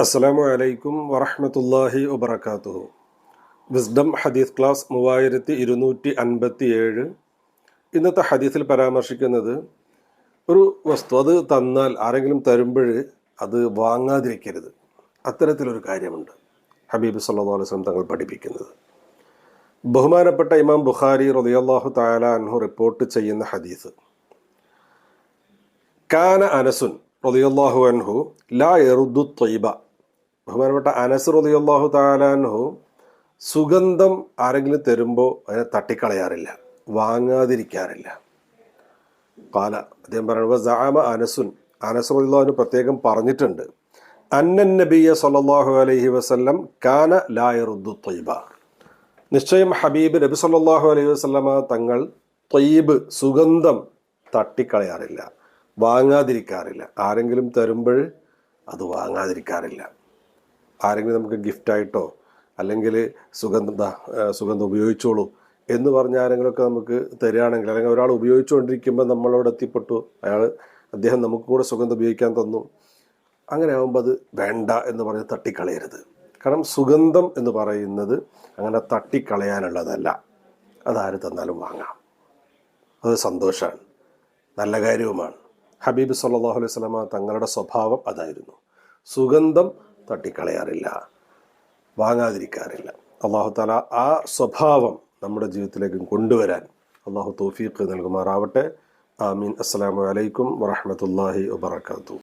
അസ്സലാമു അലൈക്കും വറഹമത്തല്ലാഹി വബറകാതുഹു. വിസ്ഡം ഹദീസ് ക്ലാസ് മൂവായിരത്തി ഇരുന്നൂറ്റി അൻപത്തി ഏഴ് ഇന്നത്തെ ഹദീസിൽ പരാമർശിക്കുന്നത് ഒരു വസ്തു അത് തന്നാൽ ആരെങ്കിലും തരുമ്പോൾ അത് വാങ്ങാതിരിക്കരുത്. അത്തരത്തിലൊരു കാര്യമുണ്ട്. ഹബീബ് സല്ലല്ലാഹു അലൈഹി വസല്ലം തങ്ങൾ പഠിപ്പിക്കുന്നത്. ബഹുമാനപ്പെട്ട ഇമാം ബുഖാരി റളിയല്ലാഹു തആല അൻഹു റിപ്പോർട്ട് ചെയ്യുന്ന ഹദീസ്. കാന അനസുൻ റളിയല്ലാഹു അൻഹു ലാ എറുദു ത്വയ്ബ. ബഹുമാനപ്പെട്ട അനസ് റളിയല്ലാഹു താലാൻഹു സുഗന്ധം ആരെങ്കിലും തരുമ്പോൾ അതിനെ തട്ടിക്കളയാറില്ല വാങ്ങാതിരിക്കാറില്ല. കാല അദ്ദേഹം പറയുമ്പോൾ സഅമ അനസുൻ അനസ് റളിയല്ലാഹു പ്രത്യേകം പറഞ്ഞിട്ടുണ്ട് അന്നൻ നബിയ സല്ലല്ലാഹു അലൈഹി വസല്ലം കാന ലായറുദ്ദു തൊയ്ബ നിശ്ചയം ഹബീബ് നബി സല്ലല്ലാഹു അലൈഹി വസല്ലമ തങ്ങൾ ത്വയ്ബ് സുഗന്ധം തട്ടിക്കളയാറില്ല വാങ്ങാതിരിക്കാറില്ല. ആരെങ്കിലും തരുമ്പോൾ അത് വാങ്ങാതിരിക്കാറില്ല. ആരെങ്കിലും നമുക്ക് ഗിഫ്റ്റായിട്ടോ അല്ലെങ്കിൽ സുഗന്ധ സുഗന്ധം ഉപയോഗിച്ചോളൂ എന്ന് പറഞ്ഞ ആരെങ്കിലുമൊക്കെ നമുക്ക് തരികയാണെങ്കിൽ അല്ലെങ്കിൽ ഒരാൾ ഉപയോഗിച്ചുകൊണ്ടിരിക്കുമ്പോൾ നമ്മളോട് എത്തിപ്പെട്ടു അയാൾ അദ്ദേഹം നമുക്ക് കൂടെ സുഗന്ധം ഉപയോഗിക്കാൻ തന്നു. അങ്ങനെ ആകുമ്പോൾ അത് വേണ്ട എന്ന് പറഞ്ഞ് തട്ടിക്കളയരുത്. കാരണം സുഗന്ധം എന്ന് പറയുന്നത് അങ്ങനെ തട്ടിക്കളയാനുള്ളതല്ല. അതാര് തന്നാലും വാങ്ങാം. അത് സന്തോഷമാണ് നല്ല കാര്യവുമാണ്. ഹബീബ് സല്ലാഹു അലൈഹി വസല്ലമ തങ്ങളുടെ സ്വഭാവം അതായിരുന്നു. സുഗന്ധം തട്ടിക്കളയാറില്ല വാങ്ങാതിരിക്കാറില്ല. അള്ളാഹു താല ആ സ്വഭാവം നമ്മുടെ ജീവിതത്തിലേക്കും കൊണ്ടുവരാൻ അള്ളാഹു തൗഫീഖ് നൽകുമാറാവട്ടെ. ആമീൻ. അസ്സലാമു അലൈക്കും വറഹ്മത്തുള്ളാഹി വബറകാതുഹു.